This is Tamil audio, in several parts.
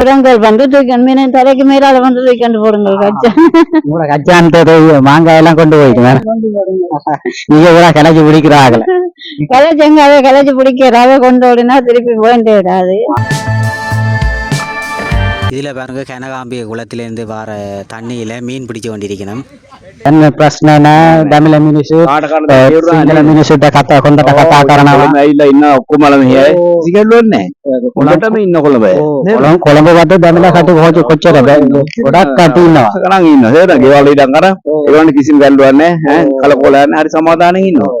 புறங்கள் வந்து தூக்கி மீன் தலைக்கு மேலால வந்து தூக்கிண்டு போடுங்க கச்சா கச்சான்றது மாங்காய் எல்லாம் கொண்டு போயிட்டு நீங்க கூட கிளச்சி பிடிக்கிறாங்கள கலைச்சங்க அதை கலைச்சு பிடிக்கிறாத கொண்டு ஓடினா திருப்பி வேண்டியடாது இதில் பாருங்க கனகாம்பிய குளத்திலேருந்து வர தண்ணியில் மீன் பிடிக்க வேண்டியிருக்கணும் යන්න ප්‍රශ්න නෑ. දමිල මිනිස්සු සිංහල මිනිස්සුට කතා හොඳට කතා කරනවා. ඇවිල්ලා ඉන්න ඔක්කොමල මෙහෙයි සිගල්ලුවන්නේ කොළඹටම ඉන්න කොළඹ. කොළඹ කොළඹ වට දමිල කටු කොහොච කොච්චර ගොඩක් කටු ඉන්නවා. කරන් ඉන්නවා. හේද ගෙවල් ඉඳන් අර. ඒවන්නේ කිසිම ගැල්ලුවක් නෑ. ඈ කලකොලයන් හරි සමාදානෙන් ඉන්නවා.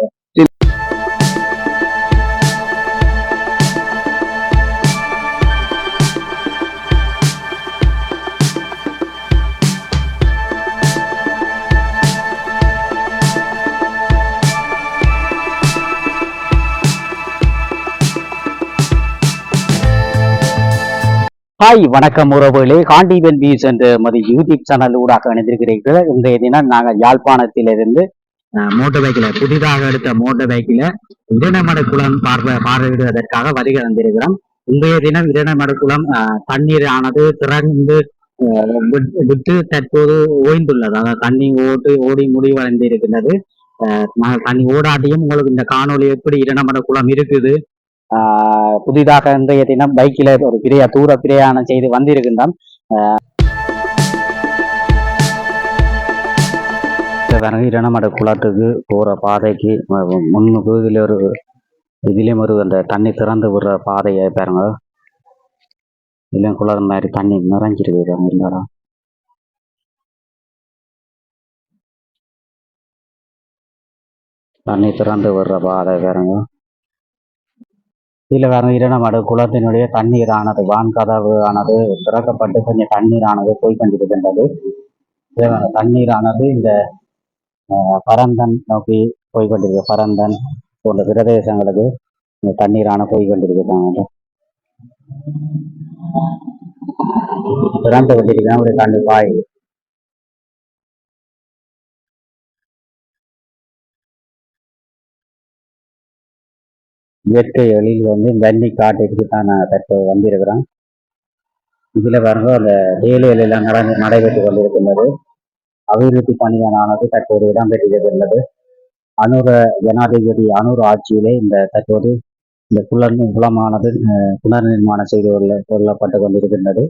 ஹாய் வணக்கம் உறவுகளே. காண்டிபன் பீஸ் என்ற மது யூடியூப் சேனல் ஊடாக இணைந்திருக்கிறீர்கள். இன்றைய தினம் நாங்கள் யாழ்ப்பாணத்திலிருந்து மோட்டர் பைக்கில் புதிதாக எடுத்த மோட்டர் பைக்கில் இரணமடக்குளம் பார்வை பார்வையிடுவதற்காக வருகை வந்திருக்கிறோம் இன்றைய தினம் இரணமடக்குளம் அஹ், தண்ணீர் ஆனது திறந்து விட்டு தற்போது ஓய்ந்துள்ளது. அதாவது தண்ணி ஓட்டு ஓடி முடிவடைந்து இருக்கின்றது நாங்கள் தண்ணி ஓடாட்டியும் உங்களுக்கு இந்த காணொளி எப்படி இரணமடக்குளம் இருக்குது புதிதாக இன்றைய தினம் பைக்கில் ஒரு பிரிய தூர பிரயாணம் செய்து வந்திருக்கின்றோம். ஆஹ் இரணமட குளத்துக்கு போற பாதைக்கு முன்னுக்கு ஒரு இதுலயும் ஒரு அந்த தண்ணி திறந்து விடுற பாதையை பாருங்க. இல்லை குளம் மாதிரி தண்ணி நிறைஞ்சிருக்கு பாருங்க தண்ணி திறந்து விடுற பாதை பாருங்க. இதுல வேற இரணமடு குளத்தினுடைய தண்ணீரானது வான்கதவு ஆனது திறக்கப்பட்டு கொஞ்சம் தண்ணீரானது போய் கொண்டிருக்கின்றது. தண்ணீரானது இந்த பரந்தன் நோக்கி போய் கொண்டிருக்கு பரந்தன் போன்ற பிரதேசங்களுக்கு இந்த தண்ணீரான போய் கொண்டிருக்கிறாங்க. திறந்து கொண்டிருக்கிறேன் அப்படி தண்ணி பாய். இயற்கை எழில் வந்து தண்ணி காட்டிற்கு தான் நான் தற்போது வந்திருக்கிறேன். இதில் பாருங்க அந்த வேலைகள் நடந்து நடைபெற்று கொண்டிருக்கின்றது. அபிவிருத்தி பணியானது தற்போது இடம்பெற்றிருக்கின்றது. அனுர ஜனாதிபதி அனுர் ஆட்சியிலே இந்த தற்போது இந்த குளர் குளமானது புனர் நிர்மாணம் செய்து கொள்ள கொள்ளப்பட்டு கொண்டிருக்கின்றது.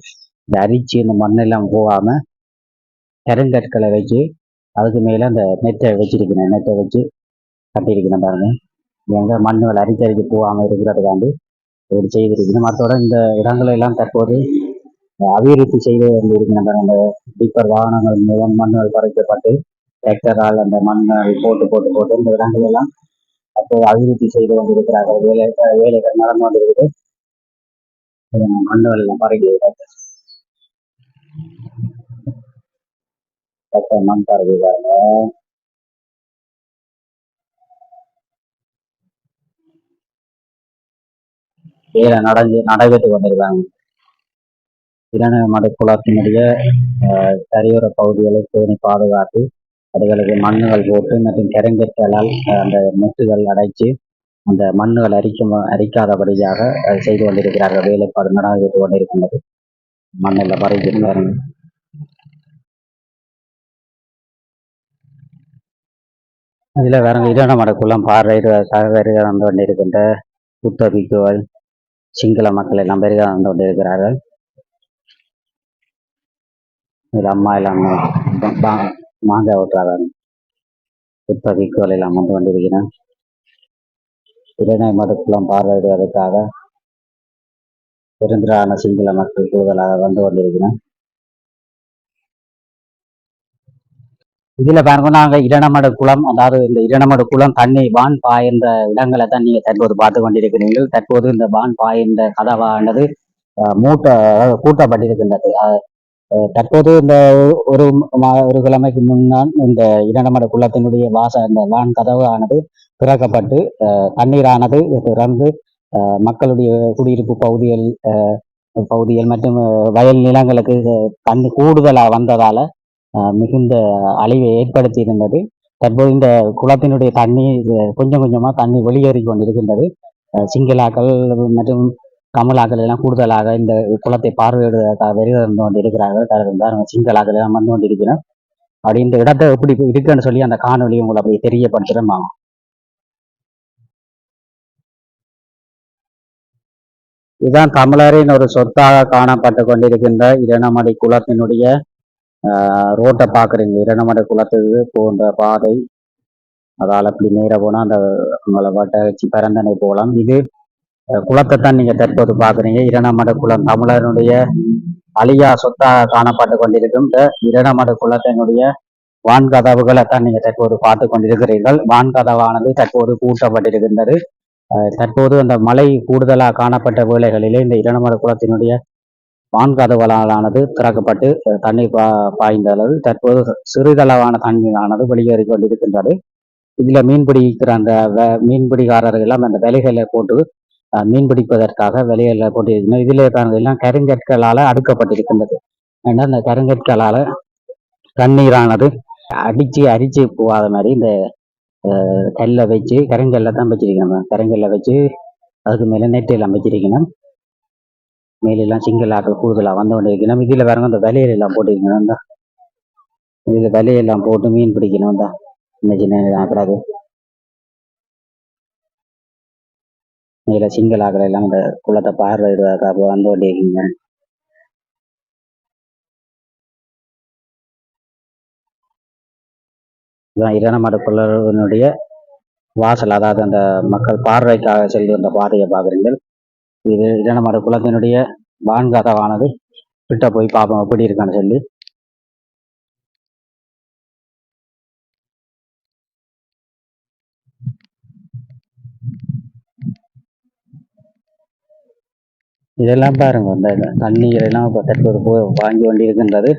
இந்த அரிச்சி இந்த மண்ணெல்லாம் போகாமல் கருங்கற்களை வச்சு அதுக்கு மேலே அந்த நெட்டை வச்சிருக்கிறேன். நெட்டை வச்சு கட்டியிருக்கிறேன் பாருங்க. எங்க மண்ணுகள் அரிச்சரிக்கு போகாம இருக்கிறதுக்காண்டி ஒரு செய்திருக்கணும் மற்றோட இந்த இடங்களை எல்லாம் தற்போது அபிவிருத்தி செய்து கொண்டிருக்கின்றன. அந்த டிப்பர் வாகனங்கள் மூலம் மண்ணுகள் குறைக்கப்பட்டு டிராக்டரால் அந்த மண்ணை போட்டு போட்டு போட்டு இந்த இடங்கள் எல்லாம் அப்போது அபிவிருத்தி செய்து கொண்டிருக்கிறார்கள். வேலை வேலைகள் நடந்து கொண்டிருக்குது. மண்ணுகள் எல்லாம் பறக்கிறது டிராக்டர் மண் பறக்கிறாங்க வேலை நடந்து நடைபெற்று கொண்டிருக்காங்க. இரண மடக்குளத்தினுடைய கரையோர பகுதிகளை பேணி பாதுகாத்து அதுகளுக்கு மண்ணுகள் போட்டு மற்றும் கருங்கற்களால் அந்த மெட்டுகள் அடைச்சு அந்த மண்ணுகள் அரிக்கும் அரிக்காதபடியாக செய்து கொண்டிருக்கிறார்கள். வேலைப்பாடு நடைபெற்று கொண்டிருக்கின்றது. மண்ணில் பறிக்கிறார்கள் அதில் வேற இரணமடை மடக்குளம் பார்வையிட வருகை வந்து கொண்டிருக்கின்ற புத்தபிக்குகள் சிங்கள மக்கள் எல்லாம் பெருக வந்து கொண்டிருக்கிறார்கள். இதில் அம்மா எல்லாம் மாங்காய் ஓட்டுறாங்க புத்த எல்லாம் வந்து கொண்டிருக்கிறேன் இரணை மடுக்குளம் பார்வையிடுவதற்காக பெருந்திரான சிங்கள மக்கள் கூடுதலாக வந்து கொண்டிருக்கிறேன் இதுல பாருங்க நாங்க இரணமடு குளம் அதாவது இந்த இரணமடு குளம் தண்ணி வான் பாய்ந்த இடங்களை தான் நீங்க தற்போது பார்த்து கொண்டிருக்கிறீர்கள். தற்போது இந்த வான் பாய்ந்த கதவானது மூட்ட கூட்டப்பட்டிருக்கின்றது. தற்போது இந்த ஒரு மா- ஒரு கிழமைக்கு முன்னால் இந்த இரணமடு குளத்தினுடைய வாச இந்த வான் கதவு ஆனது திறக்கப்பட்டு தண்ணீரானது திறந்து மக்களுடைய குடியிருப்பு பகுதிகள் பகுதிகள் மற்றும் வயல் நிலங்களுக்கு தண்ணி கூடுதலாக வந்ததால மிகுந்த அழிவை ஏற்படுத்தி இருந்தது தற்போது இந்த குளத்தினுடைய தண்ணி கொஞ்சம் கொஞ்சமாக தண்ணி வெளியேறி கொண்டிருக்கின்றது. அஹ், சிங்களாக்கள் மற்றும் கமலாக்கள் எல்லாம் கூடுதலாக இந்த குளத்தை பார்வையிடுவதற்காக வெளியே இருந்து கொண்டு இருக்கிறார்கள் பாருங்க சிங்களாக்கள் எல்லாம் வந்து கொண்டிருக்கிறோம் அப்படி இந்த இடத்தை எப்படி இருக்குன்னு சொல்லி அந்த காணொலி உங்களை அப்படி தெரியப்படுத்துகிறோம் வாங்க. இதுதான் தமிழரின் ஒரு சொத்தாக காணப்பட்டு கொண்டிருக்கின்ற இரணமடை குளத்தினுடைய ரோட்டை பார்க்குறீங்க. இரணமடை குளத்துக்கு போன்ற பாதை. அதால் அப்படி நேராக போனால் அந்த உங்களை வட்டச்சி பரந்தனை போகலாம் இது குளத்தை தான் நீங்கள் தற்போது பார்க்குறீங்க. இரணமடை குளம் தமிழனுடைய அழியா சொத்தாக காணப்பட்டு கொண்டிருக்கும். இந்த இரணமடை குளத்தினுடைய வான்கதவுகளை தான் நீங்கள் தற்போது பார்த்து கொண்டிருக்கிறீர்கள். வான்கதவானது தற்போது கூட்டப்பட்டிருக்கின்றது தற்போது அந்த மழை கூடுதலாக காணப்பட்ட வேலைகளிலே இந்த இரணமடை குளத்தினுடைய வான்கதவுகளானது திறக்கப்பட்டு தண்ணீர் பா பாய்ந்த அளவு தற்போது சிறிதளவான தண்ணீரானது வெளியேறி கொண்டிருக்கின்றது. இதில் மீன் பிடிக்கிற அந்த வ- மீன்பிடிக்காரர்கள் எல்லாம் அந்த விலைகளை போட்டு மீன் பிடிப்பதற்காக விலைகளை போட்டு இதில் எல்லாம் கருங்கற்களால் அடுக்கப்பட்டிருக்கின்றது. ஏன்னா அந்த கருங்கற்களால் தண்ணீரானது அடித்து அரிச்சு போகாத மாதிரி இந்த கல்லை வச்சு கருங்கல்ல தான் வச்சிருக்கணும். கருங்கல்ல வச்சு அதுக்கு மேலே நெட்டையில் அமைச்சிருக்கணும். மேலெல்லாம் சிங்கிள் ஆட்கள் கூடுதலாக வந்து கொண்டு இருக்கணும் இதுல பாருங்க அந்த விலையில எல்லாம் போட்டிருக்கணும் இந்த. இதுல விலையெல்லாம் போட்டு மீன் பிடிக்கணும். தான் சின்ன சின்ன மேல சிங்கிள் ஆக்கள் எல்லாம் இந்த குளத்தை பார்வையிடுவதற்காக வந்து கொண்டு இருக்கீங்க இதுதான் இரணமட குளத்தினுடைய வாசல். அதாவது அந்த மக்கள் பார்வைக்காக செல்கின்ற பாதையை பார்க்குறீங்கள் இது இரணமட குளத்தினுடைய வான்கதவானது. கிட்ட போய் பார்ப்போம் எப்படி இருக்கான்னு சொல்லி. இதெல்லாம் பாருங்க இந்த தண்ணீர் எல்லாம் இப்போ தற்போது போய் வாங்கி வண்டி இருக்கின்றது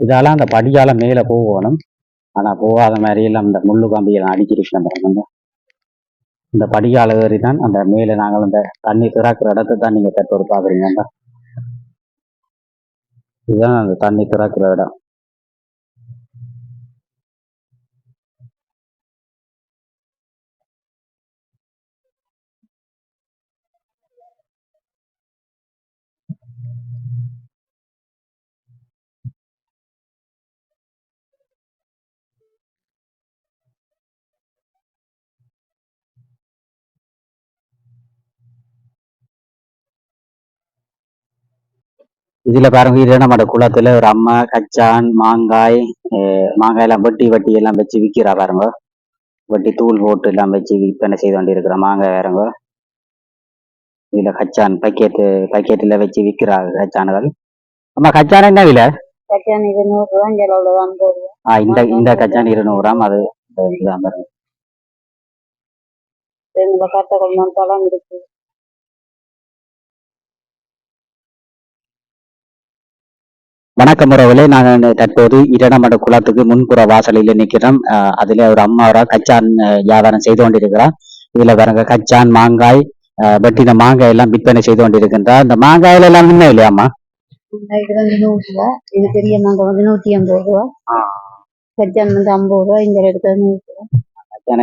இதால அந்த படியால மேலே போகணும். ஆனா போகாத மாதிரி எல்லாம் இந்த முள்ளு கம்பியெல்லாம் அடிச்சிருக்கின்ற இந்த படிகால ஏறி தான் அந்த மேலே நாங்கள் அந்த தண்ணி திறக்கிற இடத்தை தான் நீங்க தற்போது பாக்குறீங்க இதுதான் அந்த தண்ணி திறக்கிற இடம். இதுல பாருங்க இது நம்ம குளத்துல ஒரு அம்மா கச்சான் மாங்காய் மாங்காய் எல்லாம் வெட்டி வெட்டி எல்லாம் வச்சு விக்கிறா பாருங்க. வெட்டி தூள் போட்டு எல்லாம் வச்சு விற்பனை செய்து கொண்டு இருக்கிற மாங்காய் பாருங்க. இதுல கச்சான் பக்கெட்டு பக்கெட்டுல வச்சு விற்கிறாங்க கச்சான்கள் அம்மா கச்சான் என்ன விலை? ஆ இந்த இந்த கச்சான் இருநூறாம் அது இதுதான் பாருங்க. வணக்கம் உறவுகளே நாங்கள் தற்போது இரணமட குளத்துக்கு முன்புற வாசலில் நிற்கிறோம் அதுல ஒரு அம்மாவரா கச்சான் வியாபாரம் செய்து கொண்டிருக்கிறார். இதுல பாருங்க கச்சான் மாங்காய் வெட்டின மாங்காய் எல்லாம் விற்பனை செய்து கொண்டிருக்கின்றார். இந்த மாங்காயில எல்லாம் முன்ன இல்லையாம்மா இது பெரிய மாங்காய் வந்து நூத்தி ஐம்பது ரூபா. கச்சான் வந்து ஐம்பது ரூபா இந்த இடத்துல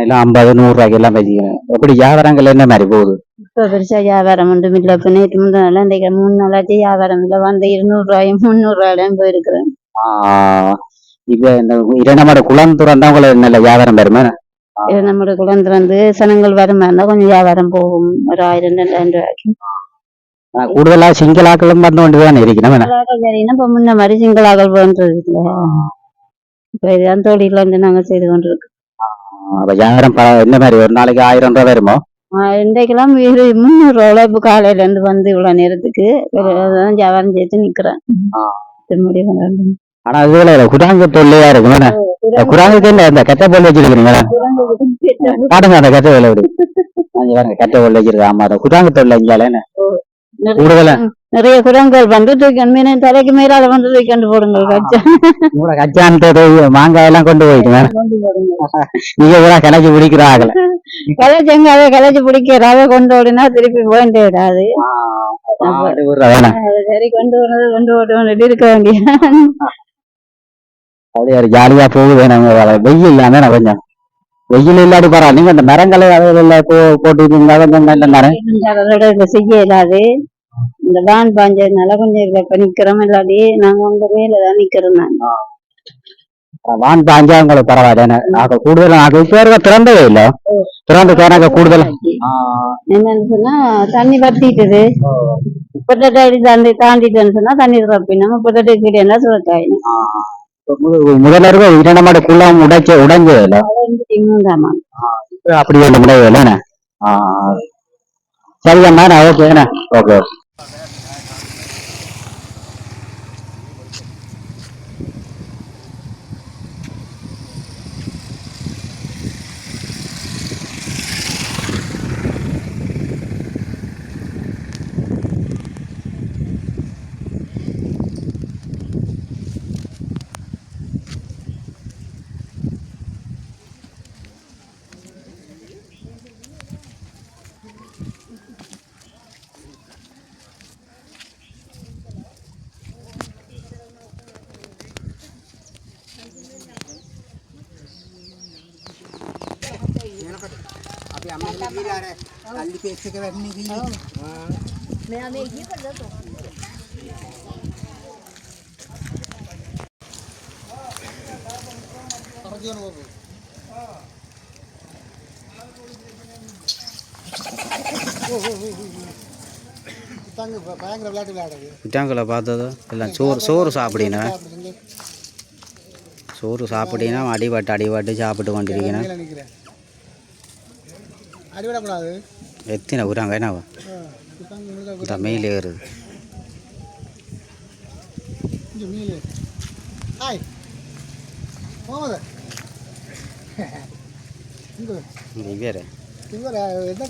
எல்லாம் ஐம்பது நூறு ரூபாய்க்கு எல்லாம் வச்சுக்கணும் எப்படி வியாபாரங்கள் என்ன மாதிரி போகுது? இப்போ பெருசா வியாபாரம் ஒன்றும் இல்லை. இப்போ நேற்று முந்தின நாள் இன்றைக்கு மூணு நாளாச்சு வியாபாரம் இல்லை. வந்து இருநூறு ரூபாயும் முந்நூறு ரூபாயும் போயிருக்கிறேன். இப்ப இந்த இரணமட குளம் துறந்தவங்களை நல்ல வியாபாரம் பெருமை நம்மளோட குழந்தை வந்து சனங்கள் வருமா இருந்தால் கொஞ்சம் வியாபாரம் போகும். ஒரு ஆயிரம் ரெண்டாயிரம் ரூபாய்க்கு. கூடுதலா சிங்களாக்களும் வந்து கொண்டு தான் இருக்கணும் இப்போ முன்ன மாதிரி சிங்களாக்கள் போன்றது இல்லை. இப்போ இதுதான் தொழில் வந்து நாங்கள் செய்து கொண்டிருக்கோம். அப்ப வியாபாரம் ப- என்ன மாதிரி ஒரு நாளைக்கு ஆயிரம் ரூபாய் வருமோ இன்றைக்கெல்லாம் இது முந்நூறு இப்போ காலையில இருந்து வந்து இவ்வளவு நேரத்துக்கு வியாபாரம் செய்து நிக்கிறேன். ஆனா தொல்லையா இருக்கும் என்ன? இந்த குராங்குக்கு என்ன இந்த கெட்ட பொருள் வச்சிருக்கீங்களா காட்டுங்க அந்த கெட்ட வேலை விடு பாருங்க கெட்ட பொருள் வச்சிருக்க ஆமா அந்த இங்கால என்ன கூடுதலா நிறைய குரங்கள் வந்து தூக்கி மீன் தலைக்கு மேலால வந்து தூக்கிண்டு போடுங்க கச்சா. கூட கச்சான் மாங்காய் எல்லாம் கொண்டு போயிட்டு நீங்க கூட கிளச்சி பிடிக்கிற ஆகல கலைச்சங்க அதை கலைச்சு பிடிக்கிற அதை கொண்டு ஓடினா திருப்பி வேண்டே விடாது சரி கொண்டு போனது கொண்டு ஓட்டு இருக்க வேண்டிய அப்படியே ஜாலியா போகுது நம்ம வெயில் இல்லாம கொஞ்சம். வெயில் இல்லாடி பரவாயில்ல நீங்க அந்த மரங்களை அதில் போட்டு இப்ப செய்ய இயலாது இந்த வான் பாஞ்சதுனால கொஞ்சம் இப்ப நிக்கிறோம் இல்லாட்டி நாங்க உங்க மேல தான் நிக்கிறோம் நாங்க. வான் பாஞ்சா உங்களுக்கு பரவாயில்ல. நாங்க கூடுதல் நாங்க இப்ப திறந்தவே இல்ல. திறந்து எனக்கு கூடுதல். என்னன்னு சொன்னா தண்ணி வத்திட்டுது. அடி தாண்டி தாண்டிட்டேன்னு சொன்னா தண்ணி திறப்பினோம் முப்பத்தெட்டு கீழே என்ன சுரக்காயினும் முதல்ல இருக்க இரண்டு மாடு குள்ளம் உடைச்சு உடைஞ்சது இல்ல இன்னும் அப்படி ஒன்று முடியவே இல்லைண்ணே? நான் ஓகேண்ணே ஓகே. பயங்கர விளையாட்டு விளையாடுறது விட்டாங்களை பார்த்ததோ எல்லாம் சோறு சோறு சாப்பிடினா சோறு சாப்பிட்டீங்கன்னா அடிபட்டு அடிபட்டு சாப்பிட்டு கொண்டிருக்கணும் அடிவிடக்கூடாது எத்தனை உராங்க என்னவா இந்த மெயில் ஏறுது. ஹாய். இங்கே இங்கே வேறு இங்கே என்ன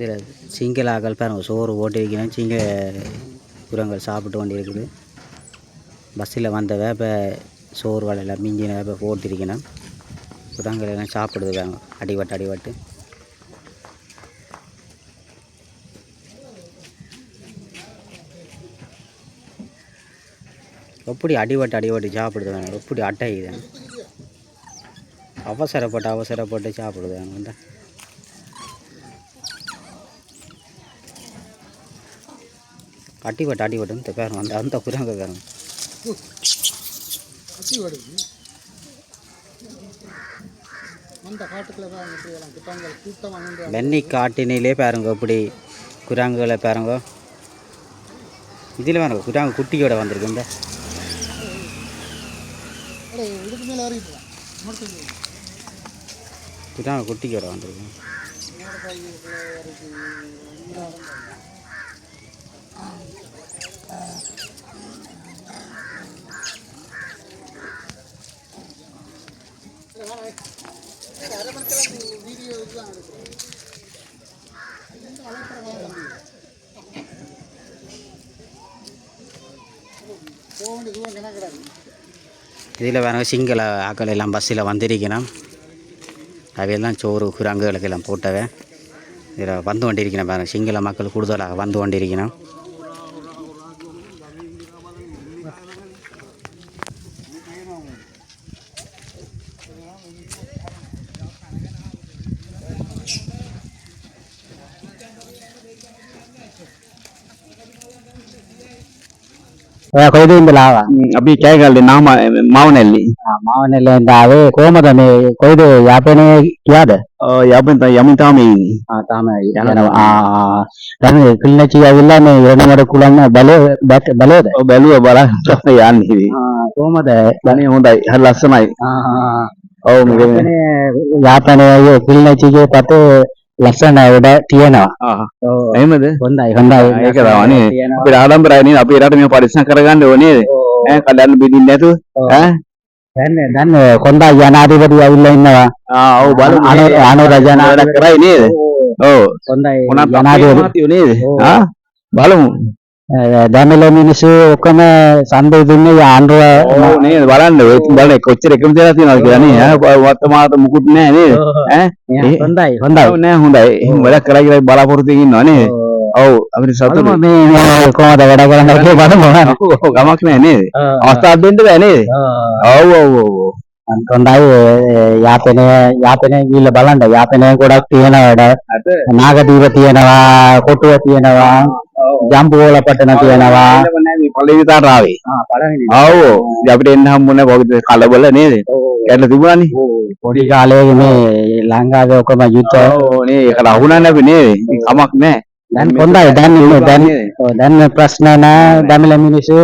இதில் சிங்களாக்கள் பாருங்க சோறு ஓட்டி வைக்கணும் சிங்க குரங்கள் சாப்பிட்டு கொண்டு இருக்குது. பஸ்ஸில் வந்த வேப்ப சோறு வலையில் மிஞ்சின வேப்ப போட்டிருக்கணும் குரங்கள் எல்லாம் சாப்பிடுது பாருங்க அடிபட்டு அடிபட்டு. எப்படி அடிபட்டு அடிபட்டு சாப்பிடுது வேணும் எப்படி அட்டையுது அவசரப்பட்டு அவசரப்பட்டு சாப்பிடுது வந்து அடிபட்டு அடிபட்டு இந்த பேரும் அந்த அந்த குரங்க பேரும் கத்தி வருது அந்த காட்டுக்குள்ள தான் இப்படி எல்லாம் குத்தாங்க கூட்டம் வந்து வெண்ணி காட்டினிலே பாருங்க இப்படி குரங்குகளை பாருங்க. இதில் பாருங்க குரங்கு குட்டியோட வந்திருக்கு இந்த. குரங்கு குட்டியோட வந்திருக்கு. வீடியோ இதுதான் எடுக்கிறேன் இதில் பாருங்க சிங்கள ஆக்கள் எல்லாம் பஸ்ஸில் வந்திருக்கணும். அவையெல்லாம் சோறு குரங்குகளுக்கு எல்லாம் போட்டவை. இதில் வந்து கொண்டிருக்கணும் பாருங்க. சிங்கள மக்கள் கூடுதலாக வந்து கொண்டிருக்கணும். ಕೊಯ್ದೆಯಿಂದ ಲಾವ ಅಬ್ಬಿ ಕೈಗಲ್ಲಿ ನಾಮ ಮಾವನಲ್ಲಿ ಮಾವನಲ್ಲಿ ಇಂದ ಅದು ಕೋಮದ ಕೊಯ್ದು ಯಾಪನೆ ಯಾದ ಯಾಪನ ಯಮಿ ತಾಮಿ ತಾಮಿ ಕಿಲ್ನ ಚಿಯಾಗಿಲ್ಲ ಎರಡು ನಡೆ ಕುಲನ್ನ ಬಲೆ ಬಲೆ ಬಲುವ ಬಲ ಯಾನ್ ಹಿವಿ ಕೋಮದ ಬನೆ ಹೊಂದಾಯ್ ಹಲ್ಲಸನಾಯ್ ಯಾಪನೆ ಕಿಲ್ನ ಚಿಗೆ ಪತ್ತೆ ලස්සන වැඩ තියෙනවා එහෙමද? හොඳයි හොඳයි. ඒක තමයි. අපි ආඩම්බරයි නේද? අපි එරාට මේ පරිස්සම් කරගන්න ඕනේ ඈ කඩන්න බින්දින් නැතුව ඈ? දැන් දැන් කොණ්ඩා ජනාධිපති ඇවිල්ලා ඉන්නවා. ආ ඔව් බලමු. අනුරජනාඩ කරයි නේද? ඔව්. කොණ්ඩා ජනාධිපති නේද? ආ? බලමු. දැමල මිනිස්සු ඔක්කොම සන්දය දුන්නේ ආණ්ඩුව ඕ නේද? බලන්න ඔය බලන්න කොච්චර එකම දේලා තියෙනවද කියලා නේ. වර්තමානට මුකුත් නැහැ නේද? ඈ? හොඳයි හොඳයි. නෑ හොඳයි. එහෙම වැඩක් කරා කියලා බලාපොරොත්තු ඉන්නවා නේද ඔව්. අපිට බලමු මේ කොහොමද වැඩ කරන්න කියලා බලමු. ඔව්, ඔව්, ගමක් නෑ නේද? අවස්ථාවක් දෙන්න බෑ නේද? ඔව් ඔව් ඔව් ඔව්. හොඳයි යාපනය යාපනය ගිහිල්ලා බලන්න. යාපනය ගොඩක් තියෙනවා වැඩ. අද නාගදීප තියෙනවා කොටුව තියෙනවා ජම්බෝල පටන තියෙනවා පලවිතාට ආවේ. ඔව් අපිට එන්න හම්බුනේ කොහොමද කලබල නේද? ගැටල තිබුණානේ. පොඩි කාලේ මේ ලංකාවේ ඔක්කොම යුද්ධ ඕනේ ඒකට අහුණා නැබි නේද? කමක් නැහැ. దానికి పొందాలి దాన్ని దాన్ని దాన్ని ప్రశ్న దామిల మినిసు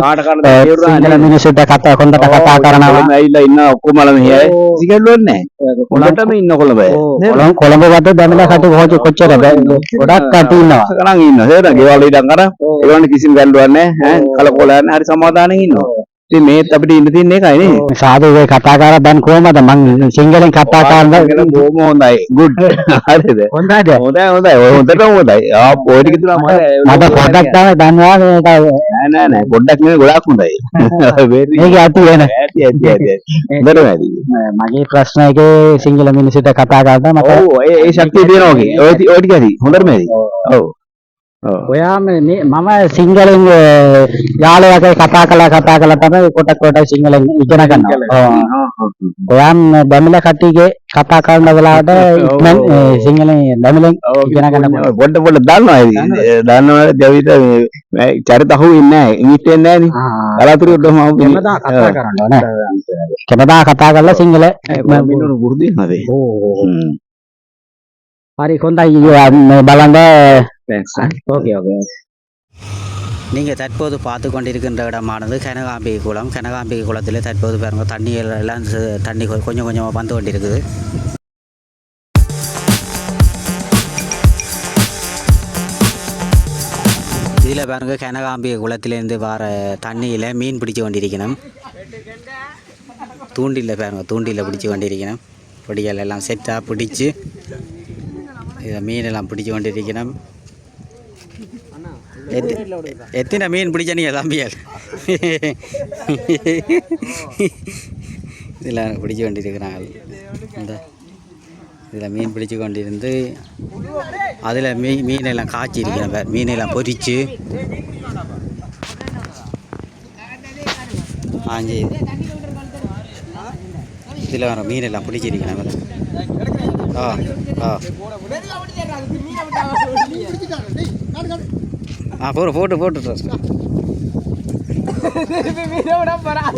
సింగల మినిసు కథ కొంత కథ కారణ කොළඹ වද දැමල කටු හොජ කොච්චර ගොඩක් කටු ඉන්නවා. කරන් ඉන්නවා. හේන ගෙවල් ඉඳන් අර. ඒවන්නේ කිසිම ගැටලුවක් නැහැ ඈ කලකොලයන් හරි සමාදානෙන් ඉන්නවා. ඉතින් මේත් අපිට ඉන්න තියෙන එකයි නේ සාදු වේ කතා කරා දැන් කොහමද? මං සිංහලෙන් කතා කරනවා බොහොම හොඳයි. ගුඩ් හරිද? හොඳයිද? හොඳයි හොඳයි. ඔය හොඳටම හොඳයි. ආ ඔය ටික තුන මට පොඩක් තමයි දන්නවා මේක නෑ නෑ නෑ. පොඩ්ඩක් නෙවෙයි ගොඩාක් හොඳයි. මේක ඇති වෙන. ඇති ඇති ඇති හොඳටම ඇති. මගේ ප්‍රශ්න එකේ සිංහල මිනිස්සුන්ට කතා කරලා මට ඔව් ඒ ඒ ශක්තිය ඔගේ ඔය ඔය ටික ඇති. හොඳටම ඇති. ඔව් ඔයාම මේ- මම සිංහලෙන් යාළුවගේ කතා කළා කතා කළා තමයි කොට කොට සිංහලෙන් ඉගෙන ගන්නවා. ඔව්. ඔයාම බැමිල කට්ටියගේ කතා කරන වෙලාවට ඉක්මන් ඒ, සිංහලෙන් බැමිලෙන් ඉගෙන ගන්න පුළුවන්. පොඩ පොඩ දන්නවා ඉතින්. දන්නවනේ දෙවිත මේ චරිත අහු වෙන්නේ නැහැ. ඉංග්‍රීසි වෙන්නේ නැහැ නේ. කලාතුරකින් ඔහම අහු කැමදා කතා කරන්න ඕනේ. කැමදා කතා කරලා සිංහල මිනුරු පුරුදු වෙනවද? හ්ම්. හරි හොඳයි. මේ බලන්න thanks ஓகே ஓகே நீங்கள் தற்போது பார்த்து கொண்டிருக்கின்ற இடமானது கனகாம்பிகை குளம். கனகாம்பிகை குளத்தில் தற்போது பாருங்க தண்ணிகள் எல்லாம் தண்ணி கொஞ்சம் கொஞ்சமாக வந்து கொண்டிருக்குது. இதில் பாருங்க கனகாம்பிகை குளத்திலேருந்து வர தண்ணியில் மீன் பிடிச்சு கொண்டிருக்கணும். தூண்டில் பாருங்க தூண்டில் பிடிச்சு கொண்டிருக்கணும். பொடிகள் எல்லாம் செட்டாக பிடிச்சு இதை மீனெல்லாம் பிடிச்சு கொண்டிருக்கணும். எத்தனை மீன் பிடிச்ச நீங்கள் தம்பியால் இதில் பிடிச்சு கொண்டிருக்கிறாங்க. இந்த இதில் மீன் பிடிச்சு கொண்டிருந்து அதில் மீ மீனெல்லாம் காய்ச்சி இருக்கிறேன் பார் மீனெல்லாம் பொரிச்சு ஆஞ்சி இதில் வர மீனெல்லாம் பிடிச்சிருக்கிறேன் பார். ஆ. ஆ ஆ போடு போட்டு போட்டு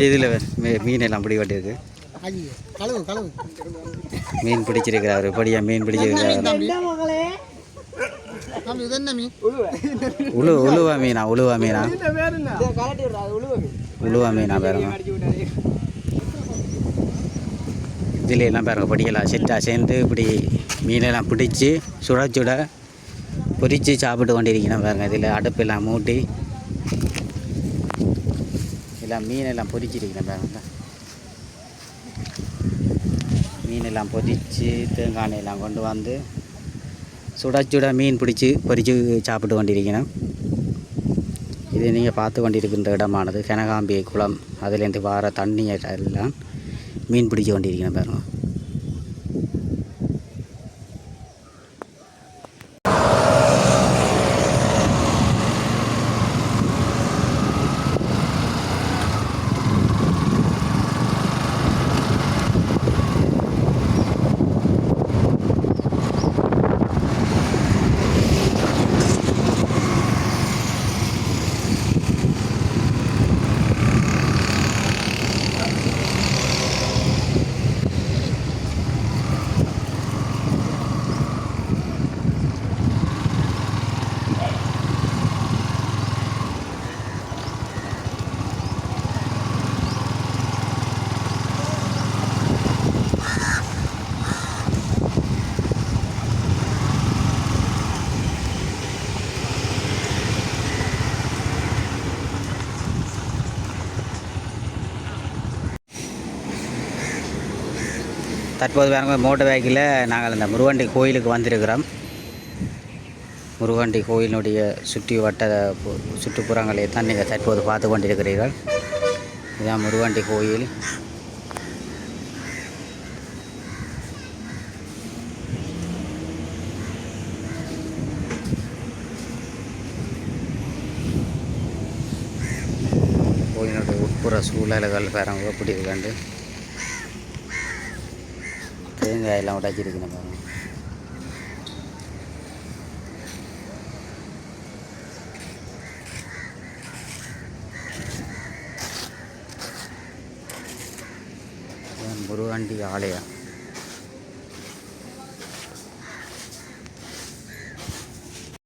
இதில் மீன் எல்லாம் பிடி கழுவு மீன் பிடிச்சிருக்கிறாரு படியா மீன் பிடிச்சிருக்கிறாரு? உழு உழுவா மீனா உழுவா மீனா? உழுவா மீனா பாருங்க இதில் எல்லாம் பாருங்க படிக்கலாம். செட்டாக சேர்ந்து இப்படி மீனெல்லாம் பிடிச்சி சுட சுட பொரித்து சாப்பிட்டு கொண்டிருக்கணும் பாருங்க. இதில் அடுப்பெல்லாம் மூட்டி. எல்லாம் மீனெல்லாம் பொறிச்சிருக்கிறேன் பாருங்க. மீனெல்லாம் பொரித்து தேங்காய் எல்லாம் கொண்டு வந்து சுட சுட மீன் பிடிச்சி பொரித்து சாப்பிட்டு கொண்டிருக்கணும் இது நீங்கள் பார்த்து கொண்டிருக்கின்ற இடமானது. கனகாம்பி குளம். அதிலேருந்து வார தண்ணியெல்லாம் மீன் பிடிச்சு கொண்டிருக்கிறேன் பாருங்க. தற்போது பாருங்க மோட்டர் பைக்கில் நாங்கள் இந்த முருகண்டி கோயிலுக்கு வந்திருக்கிறோம். முருகண்டி கோயிலினுடைய சுற்றி வட்ட சுற்றுப்புறங்களை தான் நீங்கள் தற்போது பார்த்து கொண்டிருக்கிறீர்கள். இதுதான் முருகண்டி கோயில். கோயிலுடைய உட்புற சூழல்கள் பாருங்க எப்படி தேங்காய் எல்லாம் உடைச்சிருக்கணும் பாருங்க. முருகாண்டி ஆலயம்.